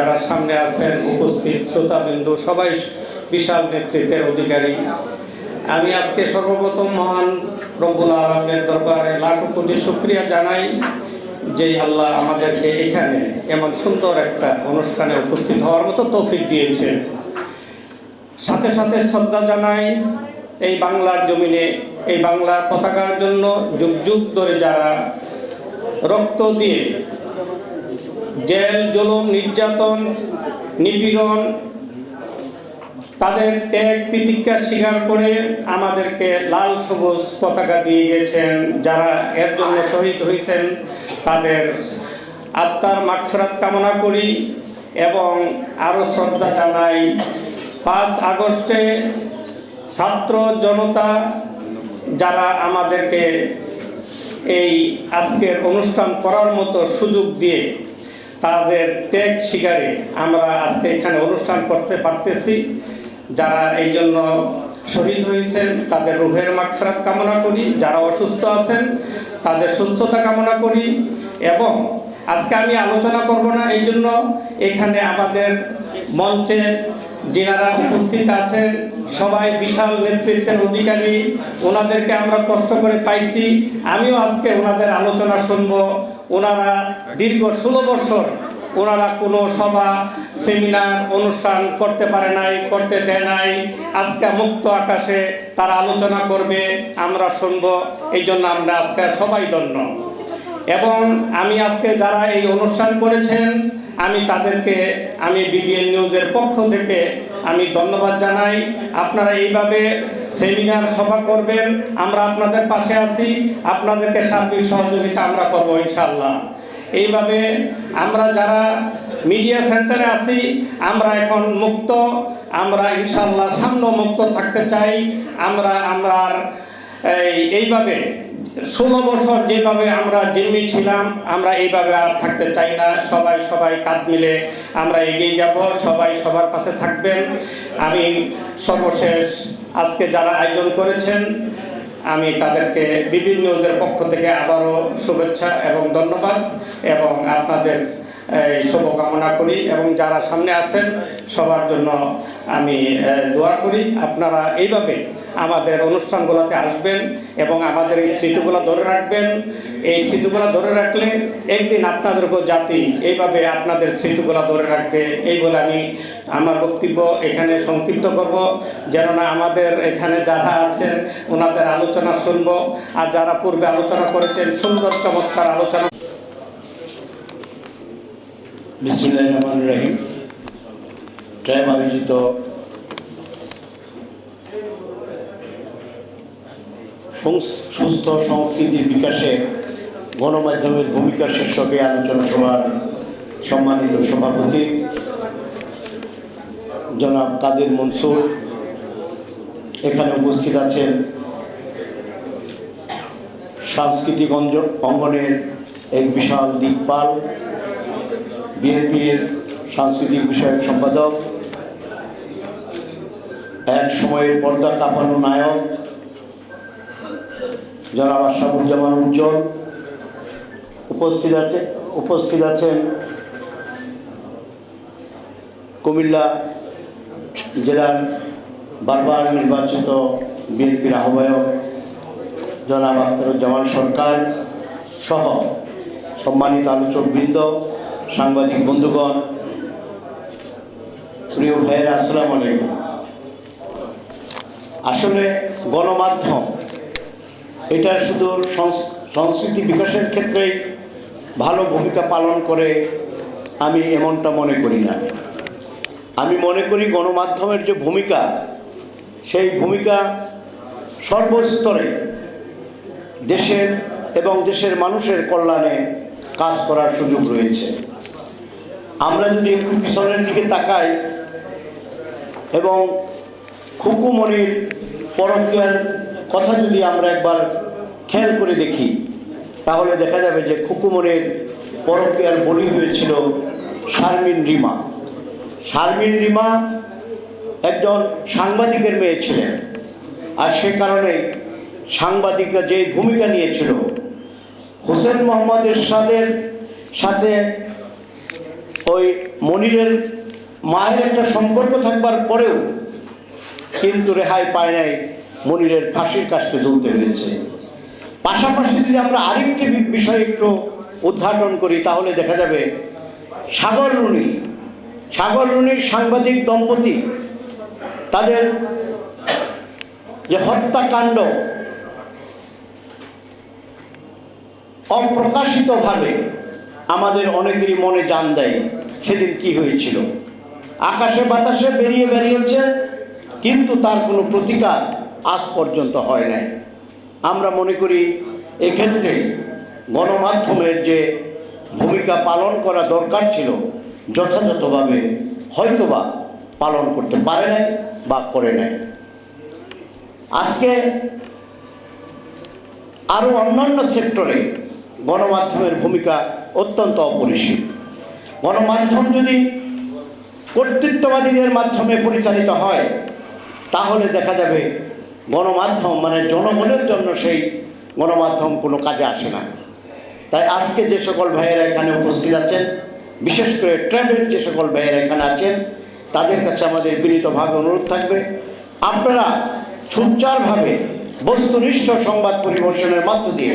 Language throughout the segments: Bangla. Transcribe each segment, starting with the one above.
যারা সামনে আছেন, উপস্থিত শ্রোতাবিন্দু, সবাই বিশাল নেতৃত্বের অধিকারী। আমি আজকে সর্বপ্রথম মহান রব্বুল আলমের দরবারে লাখো কোটি শুক্রিয়া জানাই যে আল্লাহ আমাদেরকে এখানে এমন সুন্দর একটা অনুষ্ঠানে উপস্থিত হওয়ার মতো তৌফিক দিয়েছেন। সাথে সাথে শ্রদ্ধা জানাই, এই বাংলার জমিনে, এই বাংলার পতাকার জন্য যুগ যুগ ধরে যারা রক্ত দিয়ে জেল, জুলুম, নির্যাতন, নিপীড়ন, তাদের ত্যাগ তিতিক্ষা স্বীকার করে আমাদেরকে লাল সবুজ পতাকা দিয়ে গেছেন। যারা এর জন্য শহীদ হয়েছেন, তাদের আত্মার মাগফিরাত কামনা করি এবং আরও শ্রদ্ধা জানাই। পাঁচ আগস্টে ছাত্র জনতা যারা আমাদেরকে এই আজকের অনুষ্ঠান করার মতো সুযোগ দিয়ে তাদের ত্যাগ শিকারে আমরা আজকে এখানে অনুষ্ঠান করতে পারতেছি। যারা এই জন্য শহীদ হয়েছেন, তাদের রুহের মাগফিরাত কামনা করি। যারা অসুস্থ আছেন, তাদের সুস্থতা কামনা করি। এবং আজকে আমি আলোচনা করব না, এই জন্য এখানে আমাদের মঞ্চে যিনারা উপস্থিত আছেন, সবাই বিশাল নেতৃত্বের অধিকারী। ওনাদেরকে আমরা কষ্ট করে পাইছি। আমিও আজকে ওনাদের আলোচনা শুনব। ওনারা দীর্ঘ ষোলো বছর ওনারা কোনো সভা, সেমিনার, অনুষ্ঠান করতে পারে নাই, করতে দেয় নাই। আজকে মুক্ত আকাশে তারা আলোচনা করবে, আমরা শুনব, এই জন্য আমরা আজকে সবাই ধন্য। এবং আমি আজকে যারা এই অনুষ্ঠান করেছেন, আমি তাদেরকে, আমি বিবিএন নিউজের পক্ষ থেকে আমি ধন্যবাদ জানাই। আপনারা এইভাবে সেমিনার সভা করবেন, আমরা আপনাদের পাশে আছি, আপনাদেরকে সার্বিক সহযোগিতা আমরা করব ইনশাল্লাহ এইভাবে আমরা যারা মিডিয়া সেন্টারে আছি, আমরা এখন মুক্ত, আমরা ইনশাল্লাহ সামনে মুক্ত থাকতে চাই, আমরা আমরা এই, এইভাবে ষোলো বছর যেভাবে আমরা জিম্মি ছিলাম, আমরা এইভাবে আর থাকতে চাই না। সবাই সবাই কাঁধ মিলে আমরা এগিয়ে যাব। সবাই সবার পাশে থাকবেন। আমি সর্বশেষ আজকে যারা আয়োজন করেছেন, আমি তাদেরকে বিভিন্ন নিউজের পক্ষ থেকে আবারও শুভেচ্ছা এবং ধন্যবাদ এবং আপনাদের শুভকামনা করি এবং যারা সামনে আছেন, সবার জন্য আমি দোয়া করি। আপনারা এইভাবে আমাদের অনুষ্ঠানগুলোতে আসবেন এবং আমাদের এই স্মৃতিগুলো ধরে রাখবেন। এই স্মৃতিগুলো ধরে রাখলে একদিন আপনাদেরকেও জাতি এইভাবে আপনাদের স্মৃতিগুলো ধরে রাখবে। এই বলে আমি আমার বক্তব্য এখানে সংক্ষিপ্ত করব। যেন না আমাদের এখানে যারা আছেন, ওনাদের আলোচনা শুনব। আর যারা পূর্বে আলোচনা করেছেন, সুন্দর চমৎকার আলোচনা বিসমুল্লাহ রহমান রহিম। ট্রাইব আয়োজিত সুস্থ সংস্কৃতির বিকাশে, গণমাধ্যমের ভূমিকা শীর্ষকে আলোচনা সভার সম্মানিত সভাপতি জনাব কাদের মনসুর। এখানে উপস্থিত আছেন সাংস্কৃতিক অঙ্গনের এক বিশাল দিকপাল, বিএনপির সাংস্কৃতিক বিষয়ক সম্পাদক, এক সময়ের পর্দা কাঁপানো নায়ক জনাব আশরাফুজ্জামান উজ্জ্বল উপস্থিত আছে, উপস্থিত আছেন কুমিল্লা জেলার বারবার নির্বাচিত বিএনপির আহ্বায়ক জনাব আখতারুজ্জামান সরকার সহ সম্মানিত আলোচকবৃন্দ, সাংবাদিক বন্ধুগণ, প্রিয় ভাইয়েরা, আসসালামু আলাইকুম। আসলে গণমাধ্যম এটা শুধু সংস- সংস্কৃতি বিকাশের ক্ষেত্রেই ভালো ভূমিকা পালন করে, আমি এমনটা মনে করি না। আমি মনে করি গণমাধ্যমের যে ভূমিকা, সেই ভূমিকা সর্বস্তরে দেশের এবং দেশের মানুষের কল্যাণে কাজ করার সুযোগ রয়েছে। আমরা যদি একটু পিছনের দিকে তাকাই, এবং খুকুমণির পরকীয়ার কথা যদি আমরা একবার খেয়াল করে দেখি, তাহলে দেখা যাবে যে খুকুমণির পরকীয়ার বলি হয়েছিল শারমিন রিমা। শারমিন রিমা একজন সাংবাদিকের মেয়ে ছিলেন। আর সে কারণে সাংবাদিকরা যে ভূমিকা নিয়েছিল, হোসেন মোহাম্মদ এরশাদের সাথে ওই মনিরের মায়ের একটা সম্পর্ক থাকবার পরেও কিন্তু রেহাই পায় নাই মনিরের ফাঁসির কাজটা ঝুলতে হয়েছে পাশাপাশি যদি আমরা আরেকটি বিষয় একটু উদ্ঘাটন করি, তাহলে দেখা যাবে সাগর রুনি, সাগর রুনির সাংবাদিক দম্পতি, তাদের যে হত্যাকাণ্ড অপ্রকাশিতভাবে আমাদের অনেকেরই মনে জান দেয়, সেদিন কি হয়েছিল। আকাশে বাতাসে বেরিয়ে বেরিয়েছে, কিন্তু তার কোনো প্রতিকার আজ পর্যন্ত হয় নাই। আমরা মনে করি এক্ষেত্রে গণমাধ্যমের যে ভূমিকা পালন করা দরকার ছিল, যথাযথভাবে হয়তোবা পালন করতে পারে নাই বা করে নাই। আজকে আরও অন্যান্য সেক্টরে গণমাধ্যমের ভূমিকা অত্যন্ত অপরিসীম। গণমাধ্যম যদি কর্তৃত্ববাদীদের মাধ্যমে পরিচালিত হয়, তাহলে দেখা যাবে গণমাধ্যম মানে জনগণের জন্য সেই গণমাধ্যম কোনো কাজে আসে না। তাই আজকে যে সকল ভাইয়েরা এখানে উপস্থিত আছেন, বিশেষ করে ট্রেনের যে সকল ভাইয়েরা এখানে আছেন, তাদের কাছে আমাদের বিনীতভাবে অনুরোধ থাকবে, আপনারা সুচারভাবে বস্তুনিষ্ঠ সংবাদ পরিবেশনের মধ্য দিয়ে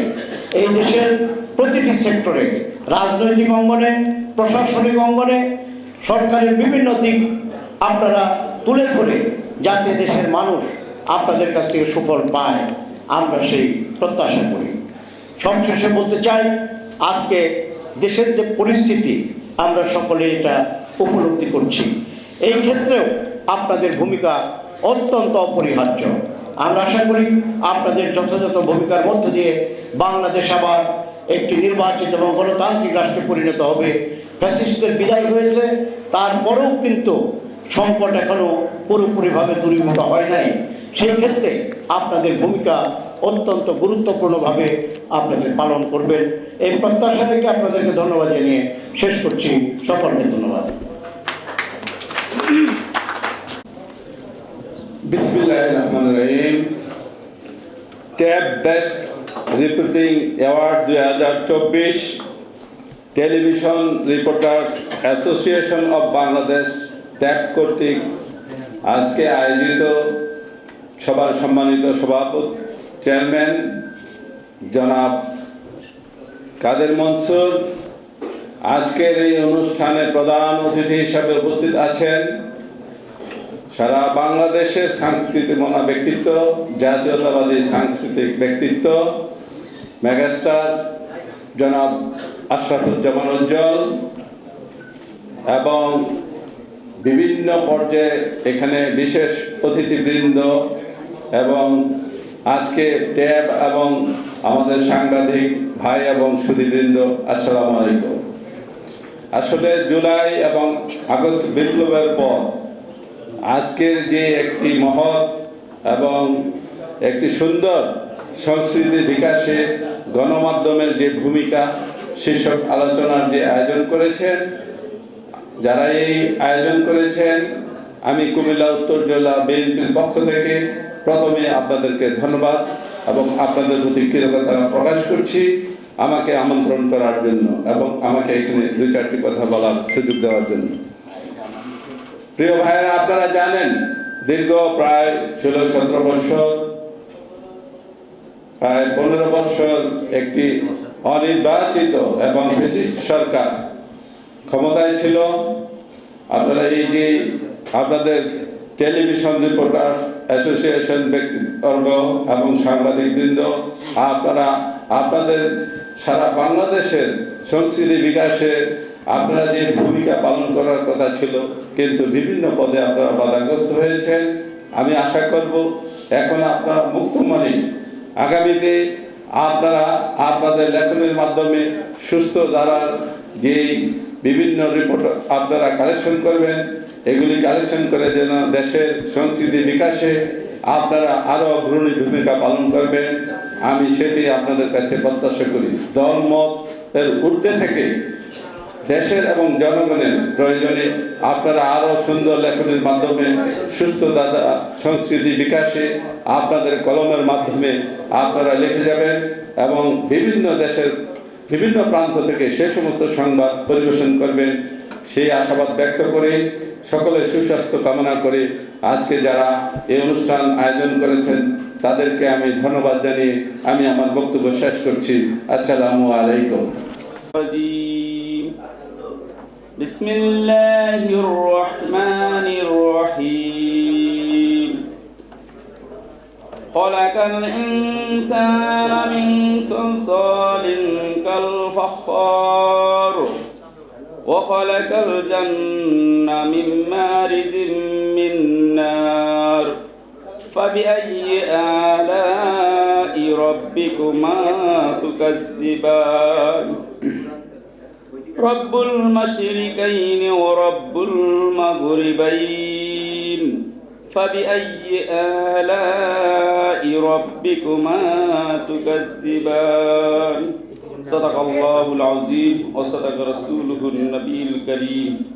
এই দেশের প্রতিটি সেক্টরে, রাজনৈতিক অঙ্গনে, প্রশাসনিক অঙ্গনে, সরকারের বিভিন্ন দিক আপনারা তুলে ধরে যাতে দেশের মানুষ আপনাদের কাছ থেকে সুফল পায় আমরা সেই প্রত্যাশা করি। সবশেষে বলতে চাই, আজকে দেশের যে পরিস্থিতি, আমরা সকলে এটা উপলব্ধি করছি। এই ক্ষেত্রেও আপনাদের ভূমিকা অত্যন্ত অপরিহার্য। আমরা আশা করি আপনাদের যথাযথ ভূমিকার মধ্য দিয়ে বাংলাদেশ আবার একটি নির্বাচিত এবং গণতান্ত্রিক রাষ্ট্রে পরিণত হবে। ফ্যাসিস্টদের বিদায় হয়েছে, তারপরেও কিন্তু সংকট এখনও পুরোপুরিভাবে দূরীভূত হয় নাই। সেই ক্ষেত্রে আপনাদের ভূমিকা অত্যন্ত গুরুত্বপূর্ণভাবে আপনাদের পালন করবেন। এই প্রত্যাশা রেখে আপনাদেরকে ধন্যবাদ জানিয়ে শেষ করছি। সকলকে ধন্যবাদ। ট্যাব বেস্ট রিপোর্টিং অ্যাওয়ার্ড দুই হাজার চব্বিশ। Television reporters association of Bangladesh, tab কর্তৃক আজকে আয়োজিত সবার সম্মানিত সভাপতি, চেয়ারম্যান, জনাব কাদের মনসুর। আজকের এই অনুষ্ঠানে প্রধান অতিথি হিসাবে উপস্থিত আছেন সারা বাংলাদেশের সাংস্কৃতিক মনা ব্যক্তিত্ব, জাতীয়তাবাদী সাংস্কৃতিক ব্যক্তিত্ব, মেগাস্টার জনাব আশরাফুজ্জামান উজ্জ্বল এবং বিভিন্ন পর্যায়ে এখানে বিশেষ অতিথিবৃন্দ এবং আজকে ট্যাব এবং আমাদের সাংবাদিক ভাই এবং সুধীবৃন্দ, আসসালামু আলাইকুম। আসলে জুলাই এবং আগস্ট বিপ্লবের পর আজকের যে একটি মহৎ এবং একটি সুন্দর সংস্কৃতি বিকাশে গণমাধ্যমের যে ভূমিকা, শীর্ষক আলোচনার যে আয়োজন করেছেন, যারা এই আয়োজন করেছেন, আমি কুমিল্লা উত্তর জেলা বিএনপির পক্ষ থেকে প্রথমে আপনাদেরকে ধন্যবাদ এবং আপনাদের প্রতি কৃতজ্ঞতা প্রকাশ করছি আমাকে আমন্ত্রণ করার জন্য এবং আমাকে এখানে দুই চারটি কথা বলার সুযোগ দেওয়ার জন্য। প্রিয় ভাইয়েরা, আপনারা জানেন দীর্ঘ প্রায় ষোলো সতেরো বৎসর প্রায় পনেরো বৎসর একটি অনির্বাচিত এবং বিশিষ্ট সরকার ক্ষমতায় ছিল। আপনারা এই যে আপনাদের টেলিভিশন রিপোর্টার্স অ্যাসোসিয়েশন ব্যক্তিবর্গ এবং সাংবাদিকবৃন্দ, আপনারা, আপনাদের সারা বাংলাদেশের সংস্কৃতি বিকাশে আপনারা যে ভূমিকা পালন করার কথা ছিল, কিন্তু বিভিন্ন পদে আপনারা বাধাগ্রস্ত হয়েছেন। আমি আশা করব এখন আপনারা মুক্তমণি আগামীতে আপনারা আপনাদের লেখনের মাধ্যমে সুস্থ ধারার যে বিভিন্ন রিপোর্ট আপনারা কালেকশন করবেন এগুলি কালেকশন করে যেন দেশের সংস্কৃতি বিকাশে আপনারা আরও অগ্রণী ভূমিকা পালন করবেন। আমি সেটি আপনাদের কাছে প্রত্যাশা করি। দলমত এর ঊর্ধ্বে থেকে দেশের এবং জনগণের প্রয়োজনে আপনারা আরও সুন্দর লেখনের মাধ্যমে সুস্থ দাদা সংস্কৃতি বিকাশে আপনাদের কলমের মাধ্যমে আপনারা লিখে যাবেন এবং বিভিন্ন দেশের বিভিন্ন প্রান্ত থেকে সে সমস্ত সংবাদ পরিবেশন করবেন। সেই আশাবাদ ব্যক্ত করে সকলে সুস্বাস্থ্য কামনা করে আজকে যারা এই অনুষ্ঠান আয়োজন করেছেন তাদেরকে আমি ধন্যবাদ জানিয়ে আমি আমার বক্তব্য শেষ করছি আসসালামু আলাইকুম الرجيم بسم الله الرحمن الرحيم خلق الإنسان من صلصال كالفخار وخلق الجنة من مارز من نار. فبأي آلاء ربكما تكذبان؟ رب المشركين ورب المغربين. فبأي آلاء ربكما تكذبان؟ صدق الله العظيم وصدق رسوله النبي الكريم.